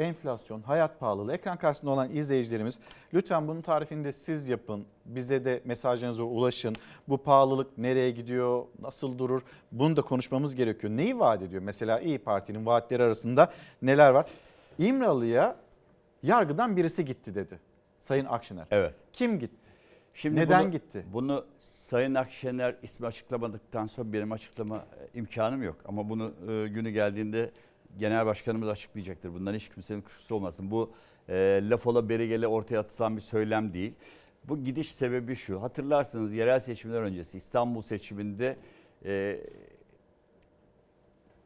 enflasyon, hayat pahalılığı. Ekran karşısında olan izleyicilerimiz lütfen bunun tarifini de siz yapın. Bize de mesajlarınıza ulaşın. Bu pahalılık nereye gidiyor, nasıl durur? Bunu da konuşmamız gerekiyor. Neyi vaat ediyor? Mesela İyi Parti'nin vaatleri arasında neler var? İmralı'ya yargıdan birisi gitti dedi Sayın Akşener. Evet. Kim gitti? Şimdi Neden bunu- gitti? Bunu Sayın Akşener ismi açıklamadıktan sonra benim açıklama e, imkanım yok. Ama bunu e, günü geldiğinde genel başkanımız açıklayacaktır. Bundan hiç kimsenin kuşkusu olmasın. Bu e, laf ola beri gele ortaya atılan bir söylem değil. Bu gidiş sebebi şu. Hatırlarsınız yerel seçimler öncesi İstanbul seçiminde e,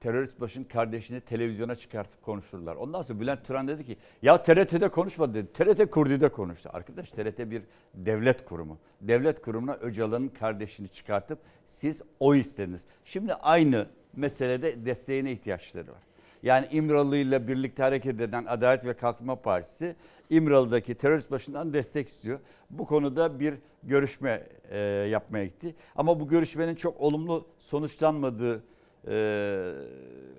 terörist başın kardeşini televizyona çıkartıp konuşturdular. Ondan sonra Bülent Turan dedi ki ya TRT'de konuşma dedi. TRT Kurdi'de konuştu. Arkadaş TRT bir devlet kurumu. Devlet kurumuna Öcalan'ın kardeşini çıkartıp siz o istediniz. Şimdi aynı meselede desteğine ihtiyaçları var. Yani İmralı ile birlikte hareket eden Adalet ve Kalkınma Partisi İmralı'daki terörist başından destek istiyor. Bu konuda bir görüşme e, yapmaya gitti. Ama bu görüşmenin çok olumlu sonuçlanmadığı e,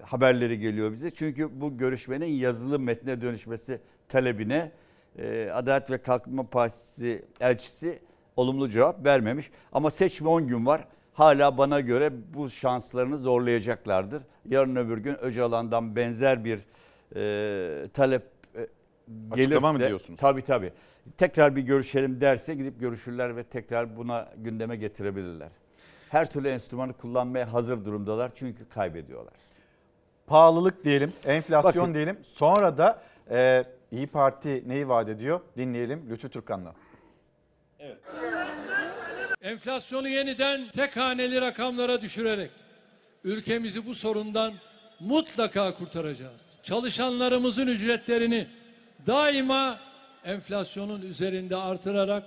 haberleri geliyor bize. Çünkü bu görüşmenin yazılı metne dönüşmesi talebine e, Adalet ve Kalkınma Partisi elçisi olumlu cevap vermemiş. Ama seçime 10 gün var. Hala bana göre bu şanslarını zorlayacaklardır. Yarın öbür gün Öcalan'dan benzer bir e, talep e, gelirse. Açıklama mı diyorsunuz? Tabii tabii. Tekrar bir görüşelim derse gidip görüşürler ve tekrar buna gündeme getirebilirler. Her türlü enstrümanı kullanmaya hazır durumdalar çünkü kaybediyorlar. Pahalılık diyelim, enflasyon Bakın. diyelim. Sonra da e, İyi Parti neyi vaat ediyor? Dinleyelim Lütfü Türkan'dan. Enflasyonu yeniden tek haneli rakamlara düşürerek ülkemizi bu sorundan mutlaka kurtaracağız. Çalışanlarımızın ücretlerini daima enflasyonun üzerinde artırarak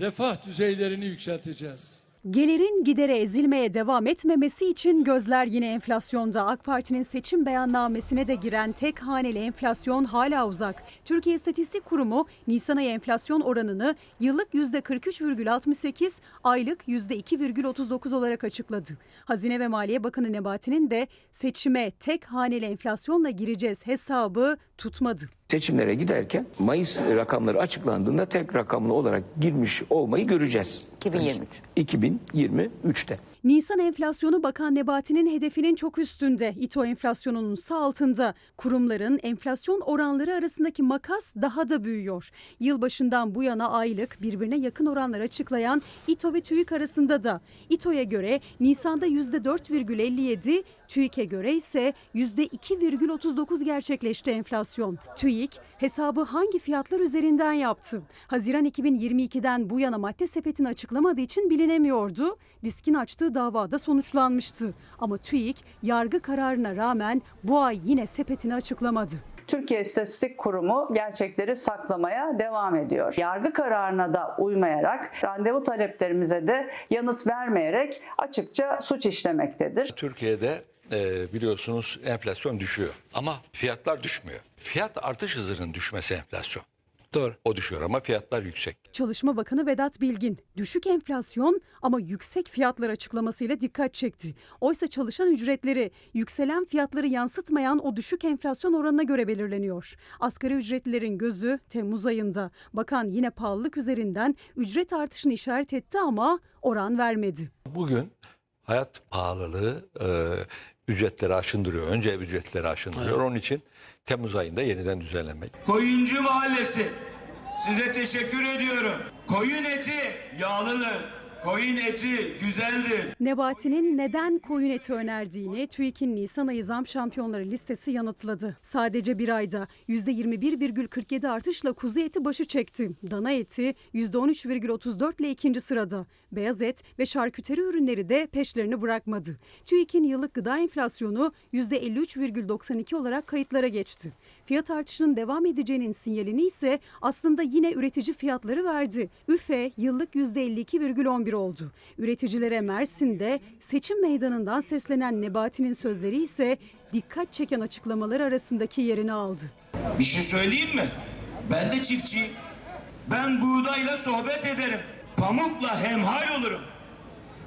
refah düzeylerini yükselteceğiz. Gelirin gidere ezilmeye devam etmemesi için gözler yine enflasyonda. AK Parti'nin seçim beyannamesine de giren tek haneli enflasyon hala uzak. Türkiye İstatistik Kurumu Nisan ayı enflasyon oranını yıllık %43,68, aylık %2,39 olarak açıkladı. Hazine ve Maliye Bakanı Nebati'nin de seçime tek haneli enflasyonla gireceğiz hesabı tutmadı. Seçimlere giderken Mayıs rakamları açıklandığında tek rakamlı olarak girmiş olmayı göreceğiz. 2023. 2023'te. Nisan enflasyonu Bakan Nebati'nin hedefinin çok üstünde. İTO enflasyonunun ise altında. Kurumların enflasyon oranları arasındaki makas daha da büyüyor. Yılbaşından bu yana aylık birbirine yakın oranlar açıklayan İTO ve TÜİK arasında da. İTO'ya göre Nisan'da %4,57, TÜİK'e göre ise %2,39 gerçekleşti enflasyon. TÜİK hesabı hangi fiyatlar üzerinden yaptı? Haziran 2022'den bu yana madde sepetini açıklamadığı için bilinemiyordu. Diskin açtığı davada sonuçlanmıştı. Ama TÜİK yargı kararına rağmen bu ay yine sepetini açıklamadı. Türkiye İstatistik Kurumu gerçekleri saklamaya devam ediyor. Yargı kararına da uymayarak, randevu taleplerimize de yanıt vermeyerek açıkça suç işlemektedir. Türkiye'de e, biliyorsunuz enflasyon düşüyor ama fiyatlar düşmüyor. Fiyat artış hızının düşmesi enflasyon. Doğru. O düşüyor ama fiyatlar yüksek. Çalışma Bakanı Vedat Bilgin düşük enflasyon ama yüksek fiyatlar açıklamasıyla dikkat çekti. Oysa çalışan ücretleri yükselen fiyatları yansıtmayan o düşük enflasyon oranına göre belirleniyor. Asgari ücretlilerin gözü Temmuz ayında. Bakan yine pahalılık üzerinden ücret artışını işaret etti ama oran vermedi. Bugün hayat pahalılığı e, ücretleri aşındırıyor. Önce ev ücretleri aşındırıyor. Onun için Temmuz ayında yeniden düzenlenmek. Koyuncu Mahallesi. Size teşekkür ediyorum. Koyun eti yağlıdır. Koyun eti güzeldir. Nebati'nin neden koyun eti önerdiğini TÜİK'in Nisan ayı zam şampiyonları listesi yanıtladı. Sadece bir ayda %21,47 artışla kuzu eti başı çekti. Dana eti %13,34 ile ikinci sırada. Beyaz et ve şarküteri ürünleri de peşlerini bırakmadı. TÜİK'in yıllık gıda enflasyonu %53,92 olarak kayıtlara geçti. Fiyat artışının devam edeceğinin sinyalini ise aslında yine üretici fiyatları verdi. Üfe yıllık %52,11 oldu. Üreticilere Mersin'de seçim meydanından seslenen Nebati'nin sözleri ise dikkat çeken açıklamalar arasındaki yerini aldı. Bir şey söyleyeyim mi? Ben de çiftçiyim. Ben buğdayla sohbet ederim. Pamukla hemhal olurum.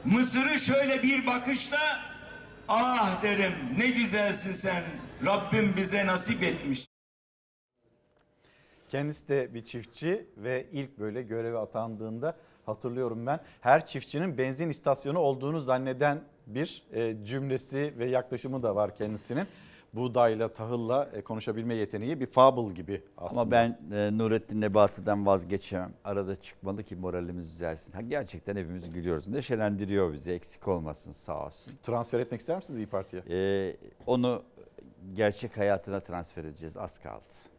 Mısırı şöyle bir bakışta ah derim ne güzelsin sen. Rabbim bize nasip etmiş. Kendisi de bir çiftçi ve ilk böyle göreve atandığında hatırlıyorum ben her çiftçinin benzin istasyonu olduğunu zanneden bir e, cümlesi ve yaklaşımı da var kendisinin. Buğdayla, tahılla e, konuşabilme yeteneği bir fable gibi aslında. Ama ben e, Nurettin Nebati'den vazgeçemem. Arada çıkmalı ki moralimiz düzelsin. Ha, gerçekten hepimiz gülüyoruz. Neşelendiriyor bizi. Eksik olmasın sağ olsun. Transfer etmek ister misiniz İyi Parti'ye? E, onu gerçek hayatına transfer edeceğiz. Az kaldı.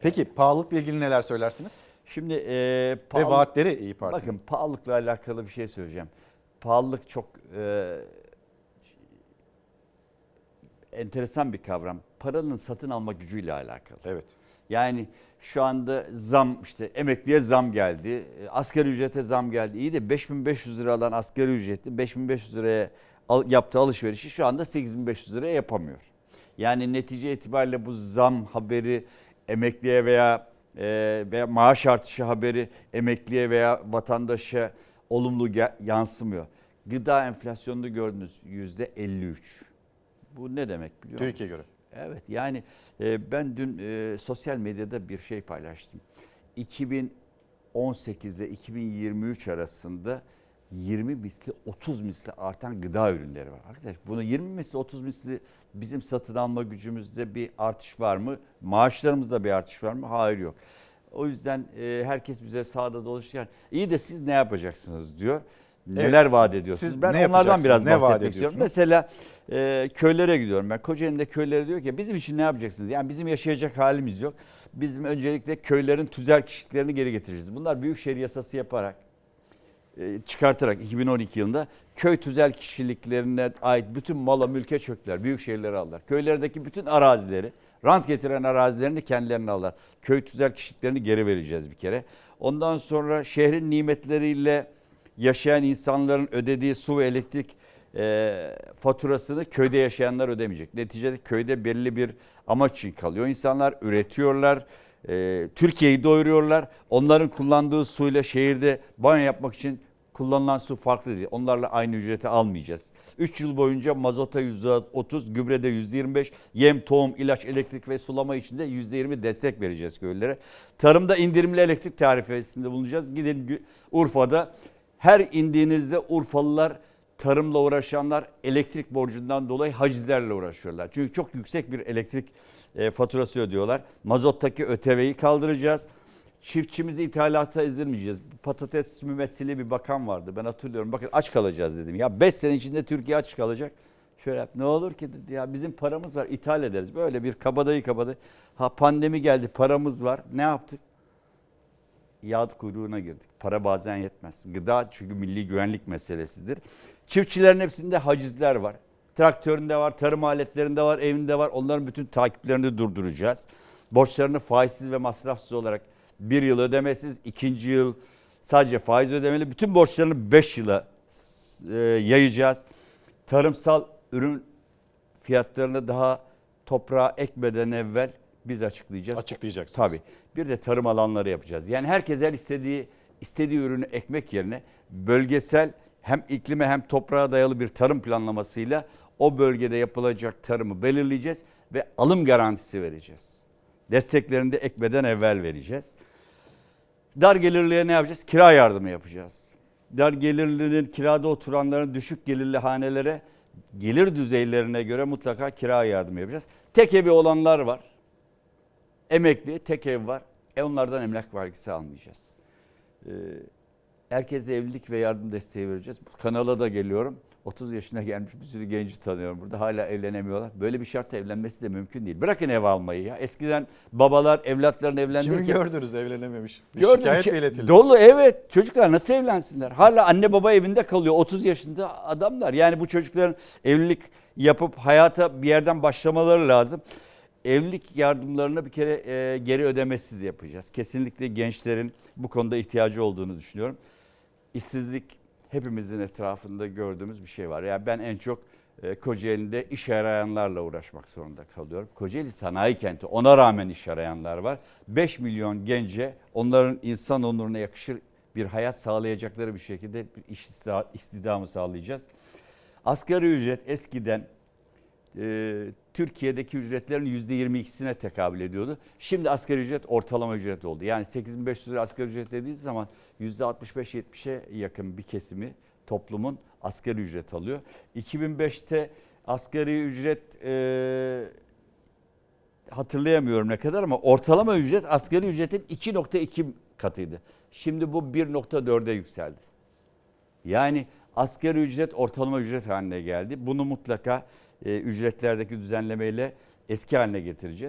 Peki pahalılıkla ilgili neler söylersiniz? Şimdi e, Ve pahalı- vaatleri İyi Parti. Bakın pahalılıkla alakalı bir şey söyleyeceğim. Pahalılık çok e, enteresan bir kavram. Paranın satın alma gücüyle alakalı. Evet. Yani şu anda zam işte emekliye zam geldi. e, Asgari ücrete zam geldi. İyi de 5500 lira alan asgari ücretli 5500 liraya al- yaptığı alışverişi şu anda 8500 liraya yapamıyor. Yani netice itibariyle bu zam haberi emekliye veya e, veya maaş artışı haberi emekliye veya vatandaşa olumlu yansımıyor. Gıda enflasyonunu gördünüz yüzde 53. Bu ne demek biliyor musunuz? Türkiye göre. Evet yani e, ben dün e, sosyal medyada bir şey paylaştım. 2018 ile 2023 arasında 20 misli 30 misli artan gıda ürünleri var. Arkadaş bunu 20 misli 30 misli bizim satın alma gücümüzde bir artış var mı? Maaşlarımızda bir artış var mı? Hayır yok. O yüzden e, herkes bize sağda dolaşırken iyi de siz ne yapacaksınız diyor. Neler vaat ediyorsunuz? Siz ben ne onlardan biraz? Ne bahsetmek istiyorum. Mesela e, köylere gidiyorum ben. Kocaeli'nde köylere diyor ki bizim için ne yapacaksınız? Yani bizim yaşayacak halimiz yok. Bizim öncelikle köylerin tüzel kişiliklerini geri getireceğiz. Bunlar büyükşehir yasası yaparak çıkartarak 2012 yılında köy tüzel kişiliklerine ait bütün mala mülke çöktüler. Büyük şehirleri aldılar. Köylerdeki bütün arazileri, rant getiren arazilerini kendilerine aldılar. Köy tüzel kişiliklerini geri vereceğiz bir kere. Ondan sonra şehrin nimetleriyle yaşayan insanların ödediği su ve elektrik e, faturasını köyde yaşayanlar ödemeyecek. Neticede köyde belli bir amaç için kalıyor. İnsanlar üretiyorlar, e, Türkiye'yi doyuruyorlar. Onların kullandığı suyla şehirde banyo yapmak için kullanılan su farklı değil. Onlarla aynı ücreti almayacağız. 3 yıl boyunca mazota %30, gübrede %25, yem, tohum, ilaç, elektrik ve sulama için de %20 destek vereceğiz köylülere. Tarımda indirimli elektrik tarifesinde bulunacağız. Gidin Urfa'da her indiğinizde Urfalılar tarımla uğraşanlar elektrik borcundan dolayı hacizlerle uğraşıyorlar. Çünkü çok yüksek bir elektrik e, faturası ödüyorlar. Mazottaki ÖTV'yi kaldıracağız. Çiftçimizi ithalata ezdirmeyeceğiz. Patates mümessili bir bakan vardı. Ben hatırlıyorum. Bakın aç kalacağız dedim. Ya 5 sene içinde Türkiye aç kalacak. Şöyle ne olur ki dedi ya bizim paramız var ithal ederiz. Böyle bir kabadayı kabadayı. Ha pandemi geldi paramız var. Ne yaptık? yağ kuyruğuna girdik. Para bazen yetmez. Gıda çünkü milli güvenlik meselesidir. Çiftçilerin hepsinde hacizler var. Traktöründe var, tarım aletlerinde var, evinde var. Onların bütün takiplerini durduracağız. Borçlarını faizsiz ve masrafsız olarak bir yıl ödemesiz, ikinci yıl sadece faiz ödemeli. Bütün borçlarını 5 yıla e, yayacağız. Tarımsal ürün fiyatlarını daha toprağa ekmeden evvel biz açıklayacağız. Açıklayacaksınız. Tabii. Bir de tarım alanları yapacağız. Yani herkes her istediği istediği ürünü ekmek yerine bölgesel hem iklime hem toprağa dayalı bir tarım planlamasıyla o bölgede yapılacak tarımı belirleyeceğiz ve alım garantisi vereceğiz. Desteklerini de ekmeden evvel vereceğiz. Dar gelirliye ne yapacağız? Kira yardımı yapacağız. Dar gelirlinin kirada oturanların düşük gelirli hanelere gelir düzeylerine göre mutlaka kira yardımı yapacağız. Tek evi olanlar var. Emekli tek ev var. E onlardan emlak vergisi almayacağız. Ee, herkese evlilik ve yardım desteği vereceğiz. Kanala da geliyorum. 30 yaşına gelmiş bir sürü genci tanıyorum burada. Hala evlenemiyorlar. Böyle bir şartla evlenmesi de mümkün değil. Bırakın ev almayı ya. Eskiden babalar evlatlarını Kimi evlendirirken... gördünüz evlenememiş? Bir Gördüm. şikayet Şey- iletildi? Dolu evet. Çocuklar nasıl evlensinler? Hala anne baba evinde kalıyor. 30 yaşında adamlar. Yani bu çocukların evlilik yapıp hayata bir yerden başlamaları lazım. Evlilik yardımlarını bir kere e, geri ödemesiz yapacağız. Kesinlikle gençlerin bu konuda ihtiyacı olduğunu düşünüyorum. İşsizlik hepimizin etrafında gördüğümüz bir şey var. Yani ben en çok e, Kocaeli'nde iş arayanlarla uğraşmak zorunda kalıyorum. Kocaeli sanayi kenti ona rağmen iş arayanlar var. 5 milyon gence onların insan onuruna yakışır bir hayat sağlayacakları bir şekilde bir iş istidamı sağlayacağız. Asgari ücret eskiden e, Türkiye'deki ücretlerin %22'sine tekabül ediyordu. Şimdi asgari ücret ortalama ücret oldu. Yani 8500 lira asgari ücret dediğiniz zaman %65-70'e yakın bir kesimi toplumun asgari ücret alıyor. 2005'te asgari ücret e, hatırlayamıyorum ne kadar ama ortalama ücret asgari ücretin 2.2 katıydı. Şimdi bu 1.4'e yükseldi. Yani asgari ücret ortalama ücret haline geldi. Bunu mutlaka ücretlerdeki düzenlemeyle eski haline getireceğiz.